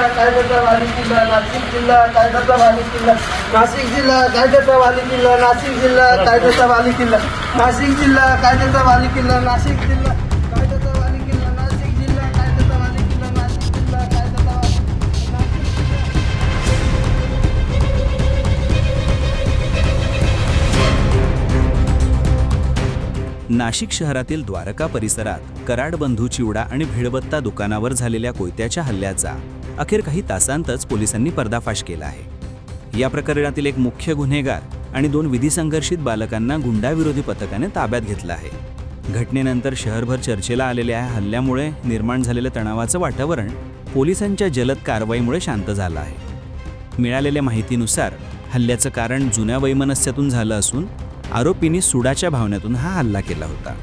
जिल्हा कायद्याचा वाली किल्ला नाशिक जिल्हा कायद्याचा वाली किल्ला नाशिक जिल्हा कायद्याचा वाली किल्ला नाशिक जिल्हा कायद्याचा वाली किल्ला नाशिक जिल्हा कायद्याचा वाली किल्ला नाशिक जिल्हा नाशिक शहरातील द्वारका परिसरात कराड बंधू चिवडा आणि भिडबत्ता दुकानावर झालेल्या कोयत्याच्या हल्ल्याचा अखेर काही तासांतच पोलिसांनी पर्दाफाश केला आहे. या प्रकरणातील एक मुख्य गुन्हेगार आणि दोन विधिसंघर्षित बालकांना गुंडाविरोधी पथकाने ताब्यात घेतलं आहे. घटनेनंतर शहरभर चर्चेला आलेल्या हल्ल्यामुळे निर्माण झालेलं तणावाचं वातावरण पोलिसांच्या जलद कारवाईमुळे शांत झालं आहे. मिळालेल्या माहितीनुसार हल्ल्याचं कारण जुन्या वैमनस्यातून झालं असून आरोपींनी सुडाच्या भावनेतून हा हल्ला केला होता.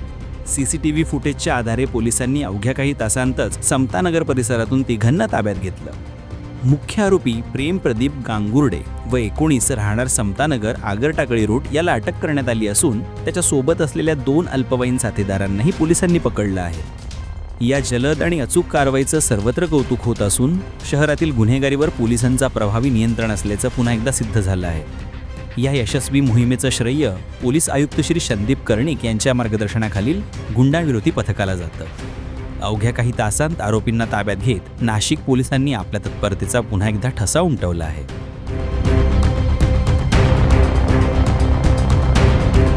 सी सी टी व्ही फुटेजच्या आधारे पोलिसांनी अवघ्या काही तासांतच समतानगर परिसरातून तिघांना ताब्यात घेतलं. मुख्य आरोपी प्रेम प्रदीप गांगुर्डे व एकोणीस राहणार समतानगर आगरटाकळी रूट याला अटक करण्यात आली असून त्याच्यासोबत असलेल्या दोन अल्पवयीन साथीदारांनाही पोलिसांनी पकडलं आहे. या जलद आणि अचूक कारवाईचं सर्वत्र कौतुक होत असून शहरातील गुन्हेगारीवर पोलिसांचा प्रभावी नियंत्रण असल्याचं पुन्हा एकदा सिद्ध झालं आहे. या यशस्वी मोहिमेचं श्रेय पोलीस आयुक्त श्री संदीप कर्णिक यांच्या मार्गदर्शनाखालील गुंडाविरोधी पथकाला जातं. अवघ्या काही तासांत आरोपींना ताब्यात घेत नाशिक पोलिसांनी आपल्या तत्परतेचा पुन्हा एकदा ठसा उमटवला आहे.